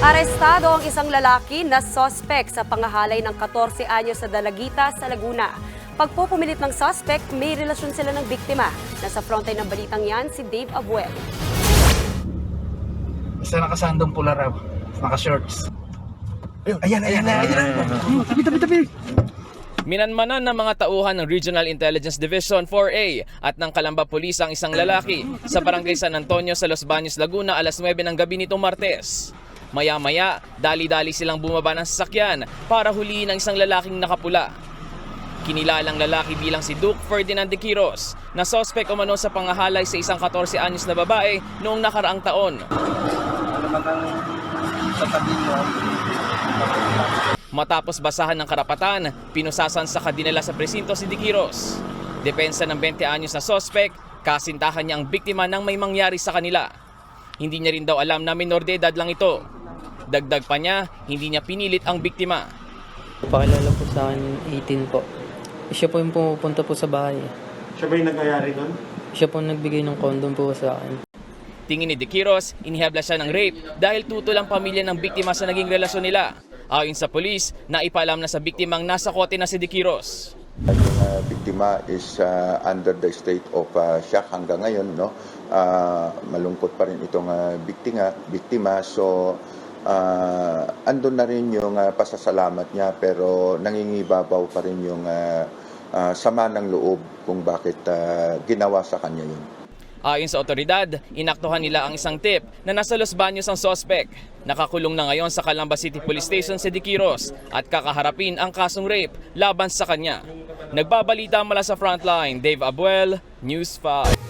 Arestado ang isang lalaki na suspect sa pangahalay ng 14 anyos sa Dalagita sa Laguna. Pagpupumilit ng suspect, may relasyon sila ng biktima. Nasa frontline ng balitang yan si Dave Abuel. Basta nakasandong pula raw. Naka-shorts. Ayan, ayan, ayan. Tabi, tabi, tabi. Minanmanan ng mga tauhan ng Regional Intelligence Division 4A at ng Kalamba Police ang isang lalaki sa barangay San Antonio sa Los Baños, Laguna alas 9 ng gabi nitong Martes. Maya-maya, dali-dali silang bumaba ng sasakyan para huliin ang isang lalaking nakapula. Kinilalang lalaki bilang si Duke Ferdinand de Quiros na sospek umano sa pangahalay sa isang 14 anyos na babae noong nakaraang taon. Matapos basahan ng karapatan, pinusasan sa kadinala sa presinto si Dikiros. Depensa ng 20 anyos na sospek, kasintahan niya ang biktima nang may mangyari sa kanila. Hindi niya rin daw alam na minor de edad lang ito. Dagdag pa niya, hindi niya pinilit ang biktima. Pakilala po sa akin 18 po. Siya po yung pumupunta po sa bahay. Siya ba yung nangyayari doon? Siya po nagbigay ng condom po sa akin. Tingin ni De Quiros, inihabla siya ng rape dahil tutol ang pamilya ng biktima sa naging relasyon nila. Ayon sa polis, naipaalam na sa biktimang nasa kote na si De Quiros. Yung uh, biktima is uh, under the state of uh, shock hanggang ngayon, no? Uh, malungkot pa rin itong uh, biktima, biktima. So, uh, andun na rin yung uh, pasasalamat niya pero nangingibabaw pa rin yung uh, uh, sama ng loob kung bakit uh, ginawa sa kanya yun. Ayon sa otoridad, inaktuhan nila ang isang tip na nasa Los Baños ang sospek. Nakakulong na ngayon sa Calamba City Police Station si Diquiros at kakaharapin ang kasong rape laban sa kanya. Nagbabalita mula sa frontline, Dave Abuel, News 5.